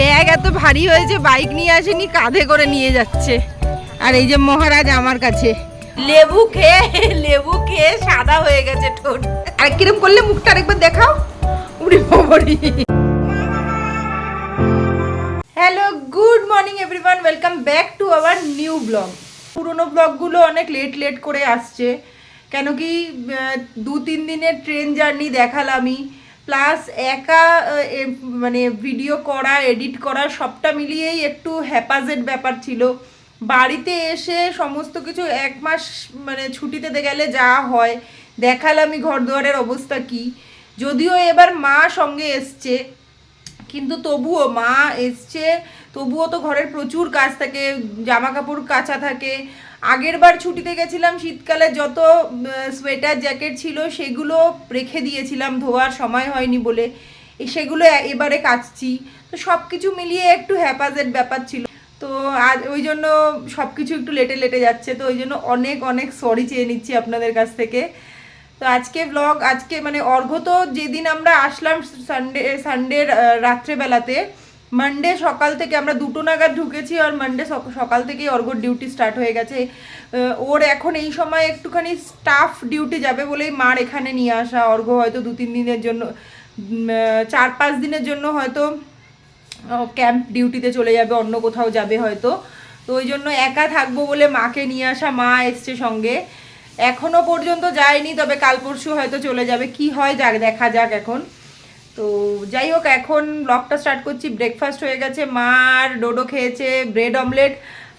Bag এত ভারী হয়েছে বাইক নিয়ে আসেনি কাঁধে করে নিয়ে যাচ্ছে। আর এই যে মহারাজ আমার কাছে। লেবু খেয়ে লেবু খেয়ে সাদা হয়ে গেছে ঠোঁট। আর কিরম করলে মুখটা আরেকবার দেখাও? উড়ি বাবারি। Hello good morning everyone welcome back to our new blog পুরোনো ব্লগগুলো অনেক লেট লেট করে আসছে। কেন কি দু তিন দিনের ট্রেন জার্নি দেখালামই। প্লাস একা মানে ভিডিও করা এডিট করা, সবটা মিলিয়েই একটু হ্যাপাজেট ব্যাপার ছিল। বাড়িতে এসে সমস্ত কিছু এক মাস মানে ছুটিতে গেলে যা হয়, দেখালামই ঘর দুয়ারের অবস্থা কি। যদিও এবার মা সঙ্গে এসছে, কিন্তু তবুও মা এসছে, তবুও তো ঘরের প্রচুর কাজ থাকে জামা কাপড় কাচা থাকে আগের বার ছুটিতে গেছিলাম, শীতকালে যত সোয়েটার জ্যাকেট ছিল সেগুলো রেখে দিয়েছিলাম, ধোয়ার সময় হয়নি বলে। সেগুলো এবারে কাচছি। তো সব কিছু মিলিয়ে একটু হ্যাপাজের ব্যাপার ছিল। তো আজ, ওই জন্য সব কিছু একটু লেটে লেটে যাচ্ছে, তো ওই জন্য অনেক অনেক সরি চেয়ে নিচ্ছি আপনাদের কাছ থেকে। তো আজকে ব্লগ আজকে মানে অর্ঘ্য তো যেদিন আমরা আসলাম সানডে সানডের রাত্রেবেলাতে মানডে সকাল থেকে আমরা দুটো নাগাদ ঢুকেছি আর মানডে সকাল থেকেই অর্ঘ্যর ডিউটি স্টার্ট হয়ে গেছে। ওর এখন এই সময় একটুখানি স্টাফ ডিউটি যাবে বলেই মার এখানে নিয়ে আসা। অর্ঘ্য হয়তো দু তিন দিনের জন্য চার পাঁচ দিনের জন্য হয়তো ক্যাম্প ডিউটিতে চলে যাবে, অন্য কোথাও যাবে হয়তো। তো ওই জন্য একা থাকব বলে মাকে নিয়ে আসা, মা এসছে সঙ্গে। এখনও পর্যন্ত যায়নি, তবে কাল পরশু হয়তো চলে যাবে। কি হয় যাক, দেখা যাক এখন। তো যাই হোক, এখন ব্লগটা স্টার্ট করছি ব্রেকফাস্ট হয়ে গেছে, মা আর ডোডো খেয়েছে ব্রেড অমলেট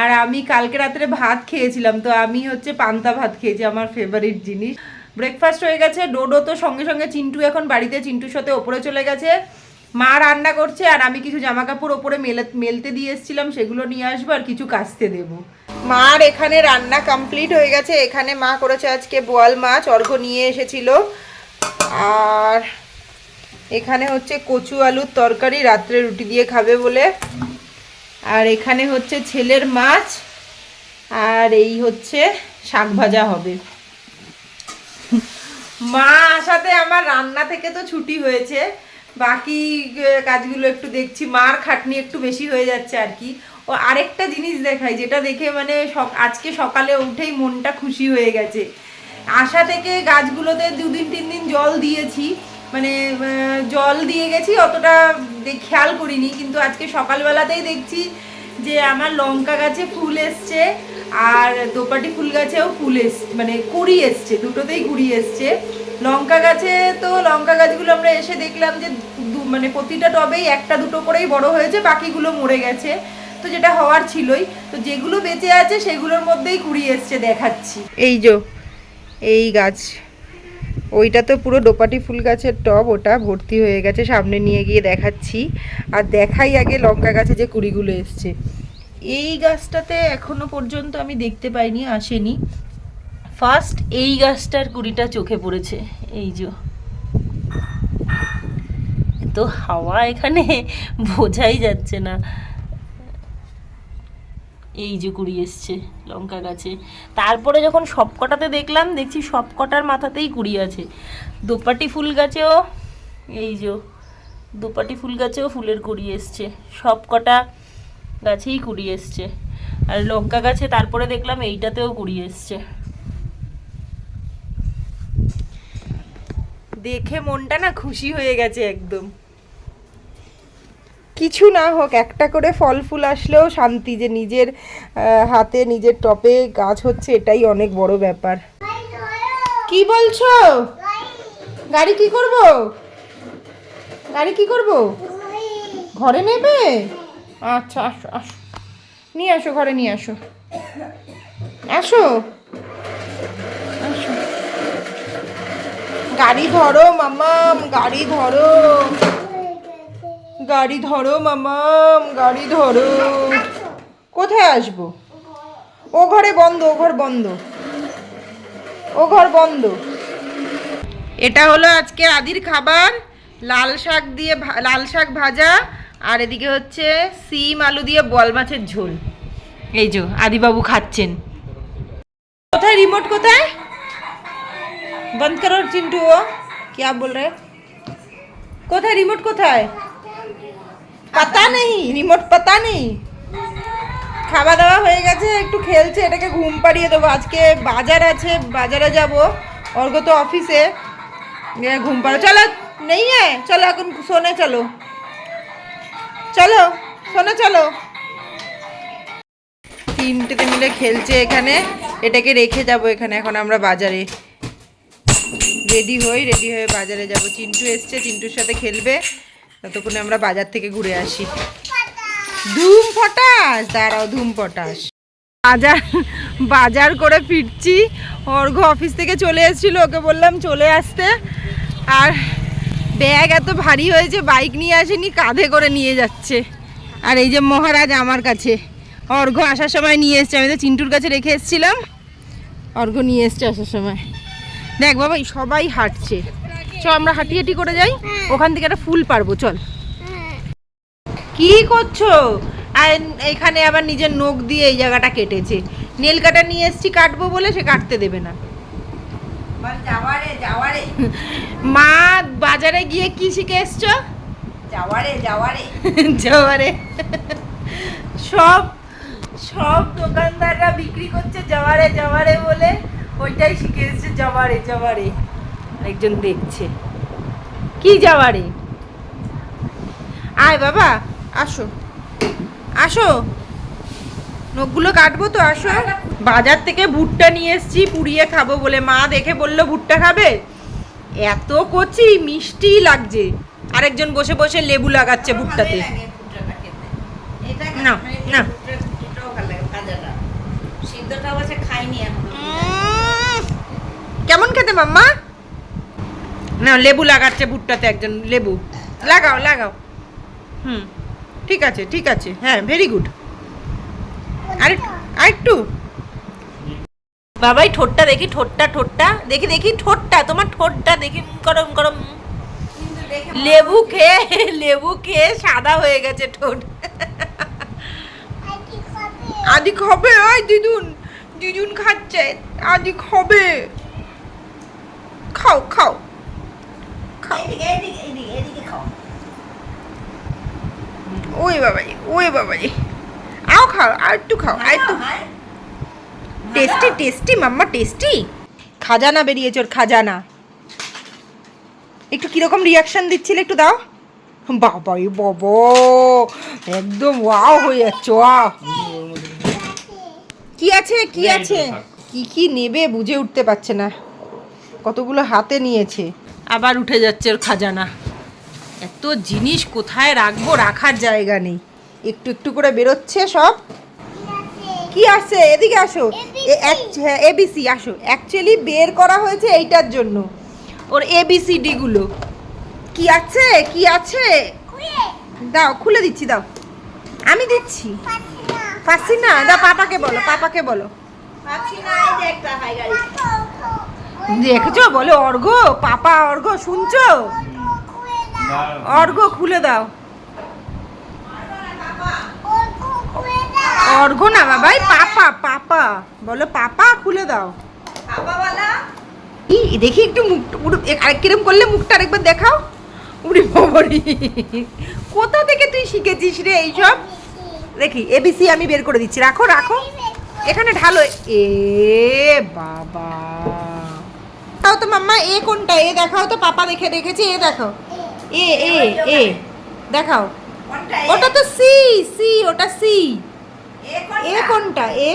আর আমি কালকে রাত্রে ভাত খেয়েছিলাম, তো আমি হচ্ছে পান্তা ভাত খেয়েছি, আমার ফেভারিট জিনিস। ব্রেকফাস্ট হয়ে গেছে, ডোডো তো সঙ্গে সঙ্গে চিন্টু এখন বাড়িতে, চিন্টুর সাথে ওপরে চলে গেছে। মা রান্না করছে, আর আমি কিছু জামা কাপড় ওপরে মেলে, মেলতে দিয়ে এসেছিলাম, সেগুলো নিয়ে আসব আর কিছু কাচতে দেবো। মার এখানে রান্না কমপ্লিট হয়ে গেছে, এখানে মা করেছে আজকে বোয়াল মাছ অর্ঘ নিয়ে এসেছিল। আর এখানে হচ্ছে কচু আলুর তরকারি, রাত্রে রুটি দিয়ে খাবে বলে। আর এখানে হচ্ছে ছেলের মাছ, আর এই হচ্ছে শাক ভাজা হবে। মা আসাতে আমার রান্না থেকে তো ছুটি হয়েছে। বাকি কাজগুলো একটু দেখছি। মার খাটনি একটু বেশি হয়ে যাচ্ছে আর কি। ও আরেকটা জিনিস দেখাই, যেটা দেখে মানে আজকে সকালে উঠেই মনটা খুশি হয়ে গেছে। আশা থেকে গাছগুলোতে দুদিন তিন দিন জল দিয়েছি। মানে জল দিয়ে গেছি, অতটা খেয়াল করিনি, কিন্তু আজকে সকালবেলাতেই দেখছি যে আমার লঙ্কা গাছে ফুল এসছে, আর দোপাটি ফুল গাছেও ফুল এস মানে কুড়ি এসছে, দুটোতেই কুড়ি এসছে। লঙ্কা গাছে তো, লঙ্কা গাছগুলো আমরা এসে দেখলাম যে মানে প্রতিটা টবেই একটা দুটো করেই বড় হয়েছে, বাকিগুলো মরে গেছে। তো যেটা হওয়ার ছিলই, তো যেগুলো বেঁচে আছে সেগুলোর মধ্যেই কুড়ি এসছে দেখাচ্ছি। এই যে, এই গাছ। ওইটা তো পুরো ডোপাটি ফুল গাছের টব, ওটা ভর্তি হয়ে গেছে, সামনে নিয়ে গিয়ে দেখাচ্ছি। আর দেখাই আগে লঙ্কা গাছে যে কুড়িগুলো এসছে। এই গাছটাতে এখনও পর্যন্ত আমি দেখতে পাইনি, আসেনি। ফার্স্ট এই গাছটার কুড়িটা চোখে পড়েছে। এই যে। তো হাওয়া এখানে, বোঝাই যাচ্ছে না। এই যে কুড়ি এসছে লঙ্কা গাছে। তারপরে যখন সবকটাতে দেখলাম, দেখছি সবকটার মাথাতেই কুড়ি আছে। দোপাটি ফুল গাছেও, এই যে, দোপাটি ফুল গাছেও ফুলের কুড়ি এসছে। সবকটা গাছেই কুড়ি এসছে। আর লঙ্কা গাছে তারপরে দেখলাম এইটাতেও কুড়ি এসছে। দেখে মনটা না খুশি হয়ে গেছে একদম। কিছু না হোক, একটা করে ফল ফুল আসলেও শান্তি যে নিজের হাতে নিজের টপে গাছ হচ্ছে এটাই অনেক বড় ব্যাপার। কি বলছো? গাড়ি কি করব? গাড়ি কি করব? ঘরে নেবে? আচ্ছা আসো আসো। নিয়ে আসো, ঘরে নিয়ে আসো। আসো। আসো। গাড়ি ধরো মামাম গাড়ি ধরো। গাড়ি ধরো মামাম গাড়ি ধরো। কোথায় আসব? ও ঘরে বন্ধ, ও ঘর বন্ধ। ও ঘর বন্ধ। এটা হলো আজকে আদির খাবার, লাল শাক দিয়ে লাল শাক ভাজা, আর এদিকে হচ্ছে সিম আলু দিয়ে বল মাছের ঝোল। এই যে আদিবাবু খাচ্ছেন। কোথায় রিমোট, কোথায়? বন্ধ করো, চিন্টু ও। কি বল রে? কোথায় রিমোট, কোথায়? পাতা নেই রিমোট পাতা নেই। খাওয়া দাওয়া হয়ে গেছে, একটু খেলছে, এটাকে ঘুম পাড়িয়ে দেবো। আজকে বাজার আছে, বাজারে যাব। অর্ঘ তো অফিসে। ঘুম পাড়ো চলো, নেই হ্যাঁ চলো, এখন শোনে চলো। চলো শোনে চলো। তিনটেতে মিলে খেলছে এখানে। এটাকে রেখে যাব এখানে, এখন আমরা বাজারে। রেডি হই, রেডি হয়ে বাজারে যাব। চিন্টু এসছে, চিন্টুর সাথে খেলবে। ততক্ষণে আমরা বাজার থেকে ঘুরে আসি। ধুম পটাশ দাঁড়াও ধুম পটাশ বাজার বাজার করে ফিরছি। অর্ঘ অফিস থেকে চলে এসেছিল, ওকে বললাম চলে আসতে। আর ব্যাগ এত ভারী হয়েছে, বাইক নিয়ে আসেনি, কাঁধে করে নিয়ে যাচ্ছে। আর এই যে মহারাজ আমার কাছে, অর্ঘ আসার সময় নিয়ে এসছে। আমি তো চিন্টুর কাছে রেখে এসেছিলাম। অর্ঘ নিয়ে এসছে আসার সময়। দেখ বাবা সবাই হাঁটছে। চ আমরা হাঁটি হাঁটি করে যাই। ওখান থেকে একটা ফুল পারব চল। কি করছ? আর এখানে আবার নিজের নখ দিয়ে এই জায়গাটা কেটেছে। নেল কাটা নিয়ে এসছি কাটবো বলে সে কাটতে দেবে না। যাওয়ারে যাওয়ারে মা বাজারে গিয়ে কি শিখে এসছো? যাওয়ারে যাওয়ারে জবারে সব সব দোকানদাররা বিক্রি করছে জবারে জবারে বলে। ওইটাই শিখে এসছে জবারে জবারে একজন দেখছে। কি জবারে আয় বাবা আসো। আসো। নখগুলো কাটবো তো আসো। বাজার থেকে ভুট্টা নিয়ে এসেছি পুড়িয়ে খাব বলে। মা দেখে বলল ভুট্টা খাবে? এত কচি মিষ্টি লাগছে। আরেকজন বসে বসে লেবু লাগাচ্ছে ভুট্টাতে। না, না। কেমন খেতে মাম্মা? না লেবু লাগাচ্ছে ভুট্টাতে একজন লেবু। লাগাও লাগাও। হুম ঠিক আছে ঠিক আছে। হ্যাঁ ভেরি গুড আর আরেকটু। বাবাই ঠোঁটটা দেখি ঠোঁটটা ঠোঁটটা। দেখি দেখি ঠোঁটটা তোমার ঠোঁটটা দেখি উম করম করম লেবু খেয়ে লেবু খেয়ে সাদা হয়ে গেছে ঠোঁট। আদি খাবে ওই দিদুন। দিদুন খাচ্ছে আদি খাবে খাও খাও খাও এদিকে, এদিকে, এদিকে, এদিকে খাও। ওই বাবাই ওই বাবাই আও খাও আর একটু খাও আর একটু। টেস্টি টেস্টি মাম্মা টেস্টি। খাজানা বেরিয়েছে ওর খাজানা। একটু কীরকম রিয়াকশন দিচ্ছিলে একটু দাও। বাবাই বাবা একদম ওয়াও হয়ে যাচ্ছে ওয়াও কি আছে কি আছে? কি কি নেবে বুঝে উঠতে পারছে না। কতগুলো হাতে নিয়েছে। আবার উঠে যাচ্ছে ওর খাজানা। এত জিনিস কোথায় রাখব রাখার জায়গা নেই। একটু একটু করে বেরোচ্ছে সব। কি আছে? এদিকে আসো। এবিসি আসো। অ্যাকচুয়ালি বের করা হয়েছে এইটার জন্য। ওর এবিসিডি গুলো। কি আছে? কি আছে? দাও খুলে দিচ্ছি দাও। আমি দিচ্ছি। পাচ্ছি না দাও পাপাকে বলো পাপাকে বলো। পাচ্ছি না, এই যে একটা হাই গাড়ি। দেখেছ? বলে অর্ঘ পাপা অর্ঘ শুনছো? অর্ঘ খুলে দাও। অর্ঘ না বাবাই, পাপা পাপা। বলো, পাপা খুলে দাও। দেখি একটু মুখ আরেক কিরম করলে মুখটা আরেকবার দেখাও। উড়ি বাবারি। কোথা থেকে তুই শিখেছিস রে এইসব? দেখি এবিসি আমি বের করে দিচ্ছি। রাখো রাখো। এখানে ঢালো। এ বাবা। তাও তো মাম্মা এ কোনটা? এ দেখাও তো পাপা দেখে রেখেছে এ দেখো এ এ এ দেখাও। ওটা তো সি সি ওটা সি। এ কোনটা? এ?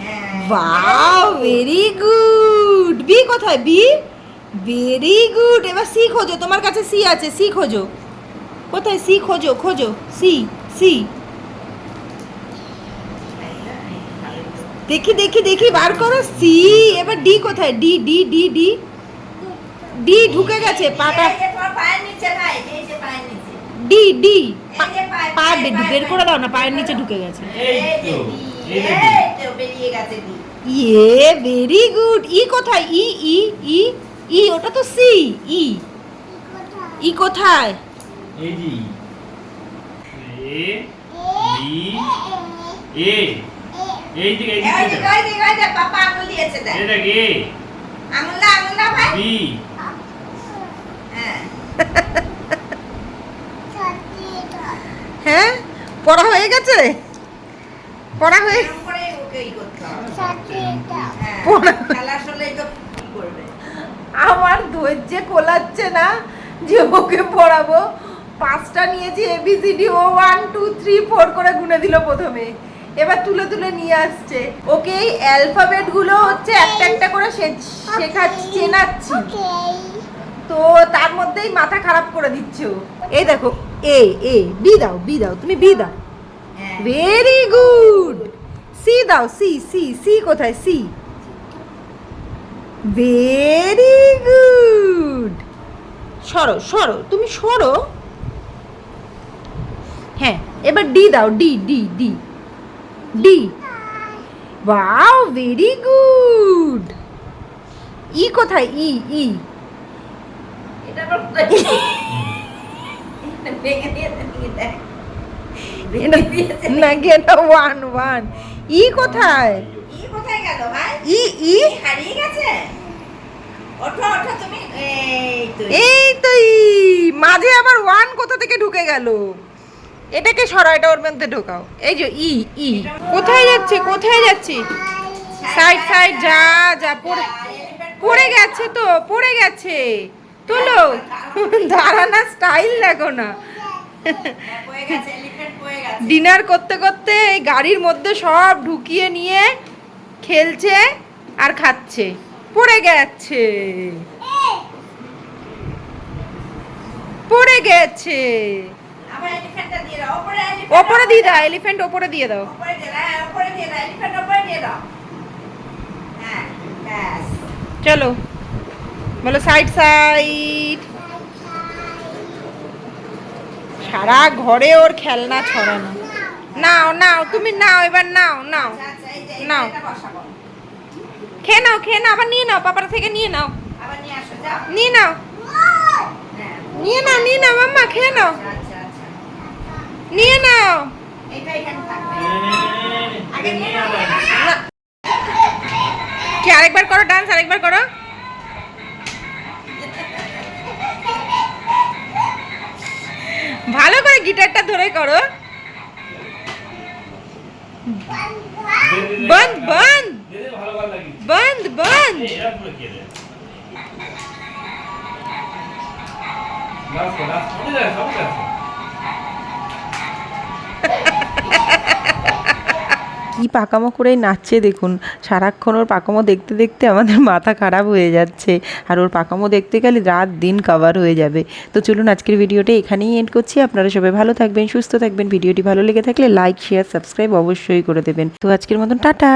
হ্যাঁ। Wow very good. বি কোথায়? বি? Very good. এবার সি খোঁজো তোমার কাছে সি আছে সি খোঁজো। কোথায়? সি খোঁজো খোঁজো সি সি। দেখি দেখি দেখি বার করো। সি এবার ডি কোথায়? D D D D D ঢুকে গেছে পাটা এই যে তোমার নিচে ভাই, এই যে পায়ের নিচে। ডি ডি এই যে পায়ে- পা বের করে দাও না পায়ের নিচে ঢুকে গেছে। ইয়ে ভেরি গুড ই কোথায়? ই ই ই ই ওটা তো সি ই ই কোথায়? এই এ এ। এই দিকে এই এই দিকে। ওই দিকে, ওই যে, পাপা আঙুল দিয়েছে দেখ। এটা কি? আঙুল না, আঙুল না ভাই? বি। হ্যাঁ। হ্যাঁ? পড়া হয়ে গেছে? পড়া হয়ে হ্যাঁ, আমার ধৈর্যে কোলাচ্ছে না যে ওকে পড়াবো। পাঁচটা নিয়েছি এবিসিডি ও ওয়ান টু থ্রি ফোর করে গুনে দিল প্রথমে। এবার তুলে তুলে নিয়ে আসছে। ওকে এই অ্যালফাবেটগুলো হচ্ছে একটা একটা করে শেখাচ্ছি চেনাচ্ছি। তো তার মধ্যেই মাথা খারাপ করে দিচ্ছে ও। এই দেখো এ এ বি দাও বি দাও তুমি বি দাও। হ্যাঁ। ভেরি গুড সি দাও সি সি সি কোথায়? সি ভেরি গুড সরো সরো তুমি সরো। হ্যাঁ এবার ডি দাও D D D D wow very good E কোথায়? ই ই এটা নাকি গেল ওয়ান ওয়ান ই কোথায়? ই কোথায় গেল ভাই? ই ই ই হারিয়ে গেছে? এই তো ই। মাঝে আবার ওয়ান কোথা থেকে ঢুকে গেল? এটাকে সরা এটা ওর মধ্যে ঢোকাও। এই যে ই ই। কোথায় যাচ্ছে কোথায় যাচ্ছে? সাইড সাইড যা যা, পড়ে পড়ে গেছে তো, পড়ে গেছে। তোলো। দাঁড়ানা স্টাইল দেখো না। ডিনার করতে করতে এই গাড়ির মধ্যে সব ঢুকিয়ে নিয়ে খেলছে আর খাচ্ছে। পড়ে গেছে। পড়ে গেছে। ওপরে দিয়ে দাও এলিফ্যান্ট ওপরে দিয়ে দাও। ওপরে দিয়ে দাও হ্যাঁ, ওপরে দিয়ে দাও এলিফ্যান্ট ওপরে দিয়ে দাও। হ্যাঁ ব্যাস। চলো বলো সাইড সাইড সারা ঘরে ওর খেলনা ছড়ানো। নাও নাও তুমি নাও এবার নাও নাও আচ্ছা, আচ্ছা, নাও। খেয়ে নাও খেয়ে নাও আবার নিয়ে নাও পাপার থেকে নিয়ে নাও। আবার নিয়ে আসো যাও। নিয়ে নাও। হ্যাঁ। নিয়ে নাও নিয়ে নাও মাম্মা খেয়ে নাও। আচ্ছা। নিয়ে নাও। কি, আরেকবার করো ডান্স আরেকবার করো। ভালো করে গিটারটা ধরে করো। বন্ধ বন্ধ বন্ধ বন্ধ। লাস্ট লাস্ট কি পাকামো করে নাচছে দেখুন। সারাক্ষণ ওর পাকামো দেখতে দেখতে আমাদের মাথা খারাপ হয়ে যাচ্ছে। আর ওর পাকামো দেখতে গেলে রাত দিন কভার হয়ে যাবে। তো চলুন আজকের ভিডিওটা এখানেই এন্ড করছি। আপনারা সবাই ভালো থাকবেন, সুস্থ থাকবেন। ভিডিওটি ভালো লেগে থাকলে লাইক শেয়ার সাবস্ক্রাইব অবশ্যই করে দেবেন। তো আজকের মতন টাটা।